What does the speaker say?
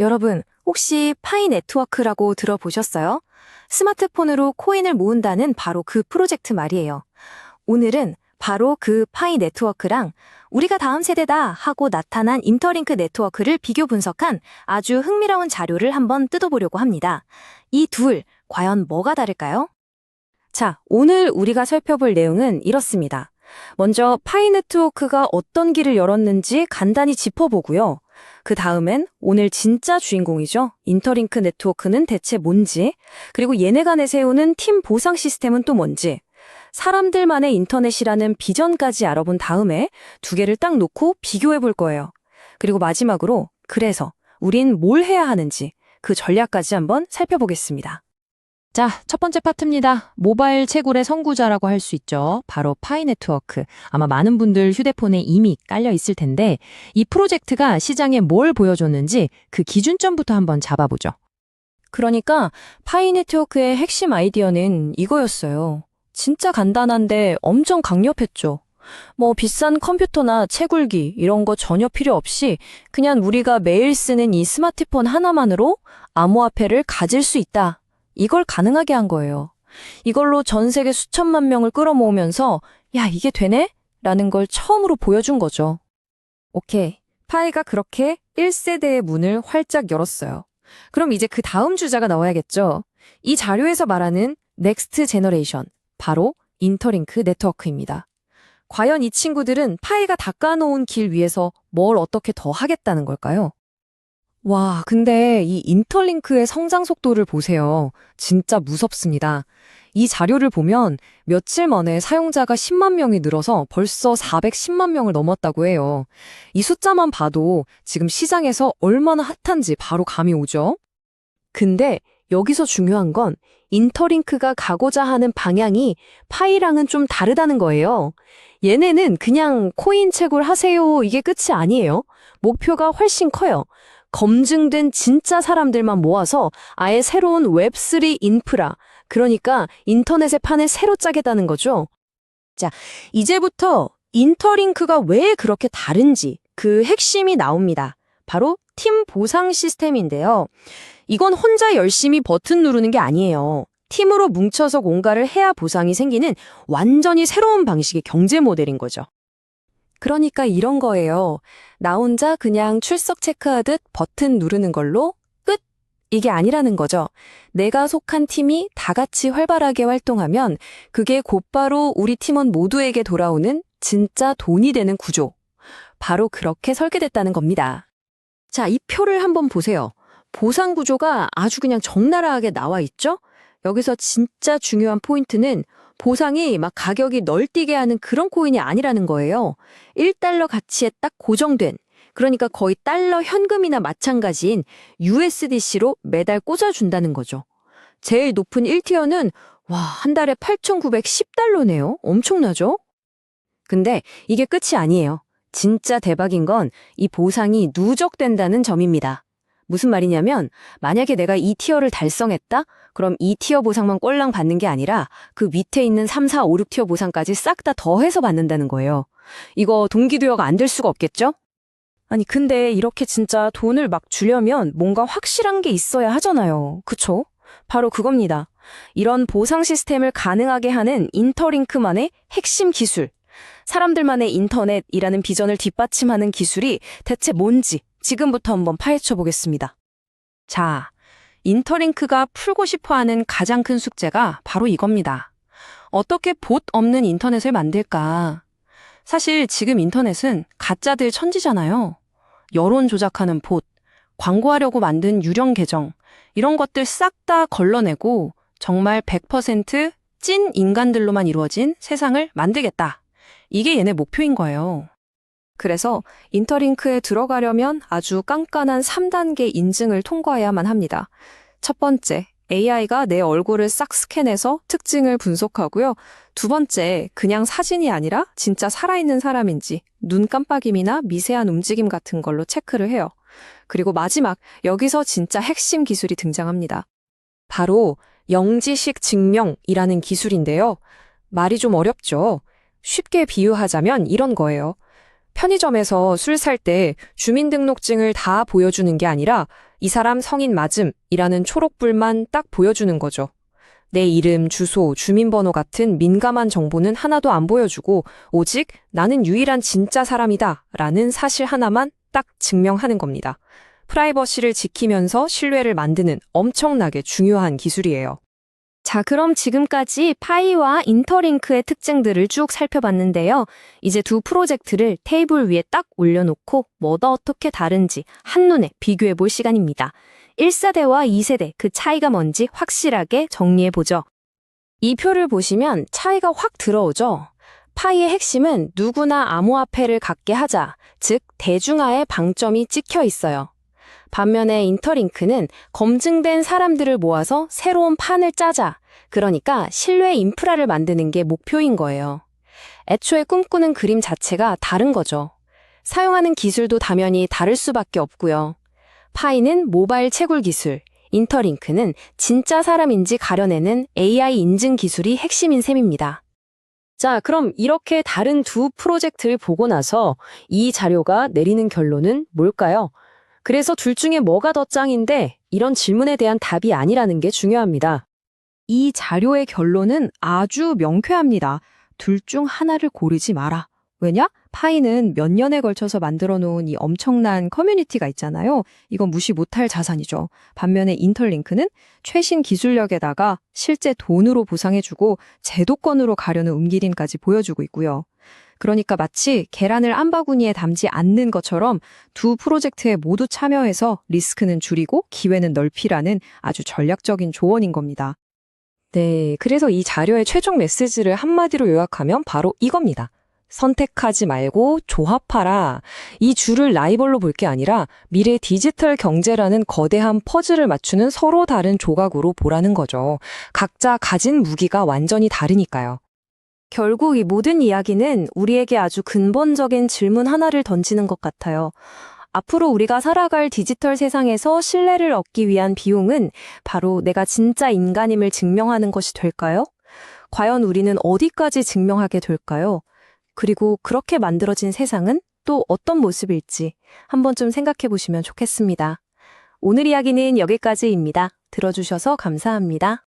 여러분, 혹시 파이 네트워크라고 들어보셨어요? 스마트폰으로 코인을 모은다는 바로 그 프로젝트 말이에요. 오늘은 바로 그 파이 네트워크랑 우리가 다음 세대다 하고 나타난 인터링크 네트워크를 비교 분석한 아주 흥미로운 자료를 한번 뜯어보려고 합니다. 이 둘, 과연 뭐가 다를까요? 자, 오늘 우리가 살펴볼 내용은 이렇습니다. 먼저 파이 네트워크가 어떤 길을 열었는지 간단히 짚어보고요. 그 다음엔 오늘 진짜 주인공이죠. 인터링크 네트워크는 대체 뭔지, 그리고 얘네가 내세우는 팀 보상 시스템은 또 뭔지, 사람들만의 인터넷이라는 비전까지 알아본 다음에 두 개를 딱 놓고 비교해 볼 거예요. 그리고 마지막으로, 그래서 우린 뭘 해야 하는지 그 전략까지 한번 살펴보겠습니다. 자, 첫 번째 파트입니다. 모바일 채굴의 선구자라고 할 수 있죠. 바로 파이 네트워크. 아마 많은 분들 휴대폰에 이미 깔려 있을 텐데 이 프로젝트가 시장에 뭘 보여줬는지 그 기준점부터 한번 잡아보죠. 그러니까 파이 네트워크의 핵심 아이디어는 이거였어요. 진짜 간단한데 엄청 강력했죠. 뭐 비싼 컴퓨터나 채굴기 이런 거 전혀 필요 없이 그냥 우리가 매일 쓰는 이 스마트폰 하나만으로 암호화폐를 가질 수 있다. 이걸 가능하게 한 거예요. 이걸로 전 세계 수천만 명을 끌어모으면서 야, 이게 되네? 라는 걸 처음으로 보여준 거죠. 오케이. 파이가 그렇게 1세대의 문을 활짝 열었어요. 그럼 이제 그 다음 주자가 나와야겠죠. 이 자료에서 말하는 넥스트 제너레이션, 바로 인터링크 네트워크입니다. 과연 이 친구들은 파이가 닦아놓은 길 위에서 뭘 어떻게 더 하겠다는 걸까요? 와, 근데 이 인터링크의 성장 속도를 보세요. 진짜 무섭습니다. 이 자료를 보면 며칠 만에 사용자가 10만 명이 늘어서 벌써 410만 명을 넘었다고 해요. 이 숫자만 봐도 지금 시장에서 얼마나 핫한지 바로 감이 오죠? 근데 여기서 중요한 건 인터링크가 가고자 하는 방향이 파이랑은 좀 다르다는 거예요. 얘네는 그냥 코인 채굴 하세요. 이게 끝이 아니에요. 목표가 훨씬 커요. 검증된 진짜 사람들만 모아서 아예 새로운 웹3 인프라, 그러니까 인터넷의 판을 새로 짜겠다는 거죠. 자, 이제부터 인터링크가 왜 그렇게 다른지 그 핵심이 나옵니다. 바로 팀 보상 시스템인데요. 이건 혼자 열심히 버튼 누르는 게 아니에요. 팀으로 뭉쳐서 뭔가를 해야 보상이 생기는 완전히 새로운 방식의 경제 모델인 거죠. 그러니까 이런 거예요. 나 혼자 그냥 출석 체크하듯 버튼 누르는 걸로 끝! 이게 아니라는 거죠. 내가 속한 팀이 다 같이 활발하게 활동하면 그게 곧바로 우리 팀원 모두에게 돌아오는 진짜 돈이 되는 구조. 바로 그렇게 설계됐다는 겁니다. 자, 이 표를 한번 보세요. 보상 구조가 아주 그냥 적나라하게 나와 있죠? 여기서 진짜 중요한 포인트는 보상이 막 가격이 널뛰게 하는 그런 코인이 아니라는 거예요. 1달러 가치에 딱 고정된, 그러니까 거의 달러 현금이나 마찬가지인 USDC로 매달 꽂아준다는 거죠. 제일 높은 1티어는 와, 한 달에 8,910달러네요. 엄청나죠? 근데 이게 끝이 아니에요. 진짜 대박인 건 이 보상이 누적된다는 점입니다. 무슨 말이냐면 만약에 내가 이 티어를 달성했다? 그럼 이 티어 보상만 꼴랑 받는 게 아니라 그 밑에 있는 3, 4, 5, 6 티어 보상까지 싹 다 더해서 받는다는 거예요. 이거 동기부여가 안 될 수가 없겠죠? 아니 근데 이렇게 진짜 돈을 막 주려면 뭔가 확실한 게 있어야 하잖아요. 그쵸? 바로 그겁니다. 이런 보상 시스템을 가능하게 하는 인터링크만의 핵심 기술. 사람들만의 인터넷이라는 비전을 뒷받침하는 기술이 대체 뭔지 지금부터 한번 파헤쳐 보겠습니다. 자, 인터링크가 풀고 싶어 하는 가장 큰 숙제가 바로 이겁니다. 어떻게 봇 없는 인터넷을 만들까? 사실 지금 인터넷은 가짜들 천지잖아요. 여론 조작하는 봇, 광고하려고 만든 유령 계정, 이런 것들 싹 다 걸러내고 정말 100%찐 인간들로만 이루어진 세상을 만들겠다. 이게 얘네 목표인 거예요. 그래서 인터링크에 들어가려면 아주 깐깐한 3단계 인증을 통과해야만 합니다. 첫 번째, AI가 내 얼굴을 싹 스캔해서 특징을 분석하고요. 두 번째, 그냥 사진이 아니라 진짜 살아있는 사람인지 눈 깜빡임이나 미세한 움직임 같은 걸로 체크를 해요. 그리고 마지막, 여기서 진짜 핵심 기술이 등장합니다. 바로 영지식 증명이라는 기술인데요. 말이 좀 어렵죠? 쉽게 비유하자면 이런 거예요. 편의점에서 술 살 때 주민등록증을 다 보여주는 게 아니라 이 사람 성인 맞음이라는 초록불만 딱 보여주는 거죠. 내 이름, 주소, 주민번호 같은 민감한 정보는 하나도 안 보여주고 오직 나는 유일한 진짜 사람이다 라는 사실 하나만 딱 증명하는 겁니다. 프라이버시를 지키면서 신뢰를 만드는 엄청나게 중요한 기술이에요. 자, 그럼 지금까지 파이와 인터링크의 특징들을 쭉 살펴봤는데요. 이제 두 프로젝트를 테이블 위에 딱 올려놓고 뭐가 어떻게 다른지 한눈에 비교해 볼 시간입니다. 1세대와 2세대 그 차이가 뭔지 확실하게 정리해 보죠. 이 표를 보시면 차이가 확 들어오죠. 파이의 핵심은 누구나 암호화폐를 갖게 하자, 즉 대중화의 방점이 찍혀 있어요. 반면에 인터링크는 검증된 사람들을 모아서 새로운 판을 짜자. 그러니까 신뢰 인프라를 만드는 게 목표인 거예요. 애초에 꿈꾸는 그림 자체가 다른 거죠. 사용하는 기술도 당연히 다를 수밖에 없고요. 파이는 모바일 채굴 기술, 인터링크는 진짜 사람인지 가려내는 AI 인증 기술이 핵심인 셈입니다. 자, 그럼 이렇게 다른 두 프로젝트를 보고 나서 이 자료가 내리는 결론은 뭘까요? 그래서 둘 중에 뭐가 더 짱인데 이런 질문에 대한 답이 아니라는 게 중요합니다. 이 자료의 결론은 아주 명쾌합니다. 둘 중 하나를 고르지 마라. 왜냐? 파이는 몇 년에 걸쳐서 만들어 놓은 이 엄청난 커뮤니티가 있잖아요. 이건 무시 못할 자산이죠. 반면에 인터링크는 최신 기술력에다가 실제 돈으로 보상해주고 제도권으로 가려는 움기림까지 보여주고 있고요. 그러니까 마치 계란을 한 바구니에 담지 않는 것처럼 두 프로젝트에 모두 참여해서 리스크는 줄이고 기회는 넓히라는 아주 전략적인 조언인 겁니다. 네, 그래서 이 자료의 최종 메시지를 한마디로 요약하면 바로 이겁니다. 선택하지 말고 조합하라. 이 줄을 라이벌로 볼 게 아니라 미래 디지털 경제라는 거대한 퍼즐을 맞추는 서로 다른 조각으로 보라는 거죠. 각자 가진 무기가 완전히 다르니까요. 결국 이 모든 이야기는 우리에게 아주 근본적인 질문 하나를 던지는 것 같아요. 앞으로 우리가 살아갈 디지털 세상에서 신뢰를 얻기 위한 비용은 바로 내가 진짜 인간임을 증명하는 것이 될까요? 과연 우리는 어디까지 증명하게 될까요? 그리고 그렇게 만들어진 세상은 또 어떤 모습일지 한번 좀 생각해 보시면 좋겠습니다. 오늘 이야기는 여기까지입니다. 들어주셔서 감사합니다.